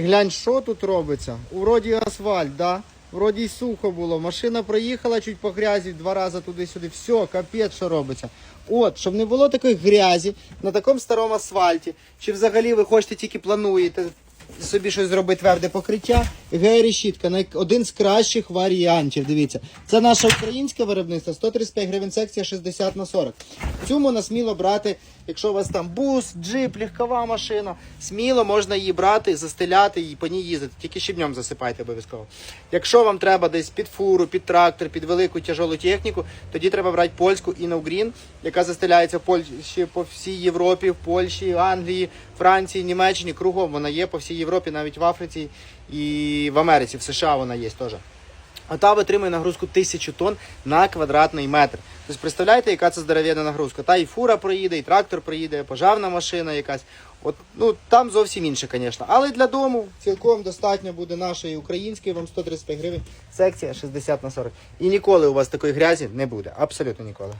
Глянь, що тут робиться. Вроді асфальт, да? Вроді й сухо було. Машина проїхала чуть по грязі, два рази туди-сюди. Все, капець, що робиться. От, щоб не було такої грязі на такому старому асфальті, чи взагалі ви хочете тільки плануєте собі щось зробити тверде покриття, георішітка один з кращих варіантів. Дивіться, це наше українське виробництво, 135 гривень секція 60 на 40. Цю можна сміло брати, якщо у вас там бус, джип, легкова машина, сміло можна її брати, застеляти і по ній їздити. Тільки щебнем засипайте обов'язково. Якщо вам треба десь під фуру, під трактор, під велику тяжелу техніку, тоді треба брати польську Inogreen, яка застеляється в Польщі по всій Європі, в Польщі, Англії, Франції, Німеччині. Кругом вона є по всій Європі, навіть в Африці і в Америці, в США вона є теж. Та витримує нагрузку 1000 тонн на квадратний метр. Тобто представляєте, яка це здоров'яна нагрузка? Та і фура проїде, і трактор проїде, і пожарна машина якась. От, ну, там зовсім інше, звісно. Але для дому цілком достатньо буде нашої української, вам 135 гривень, секція 60 на 40. І ніколи у вас такої грязі не буде. Абсолютно ніколи.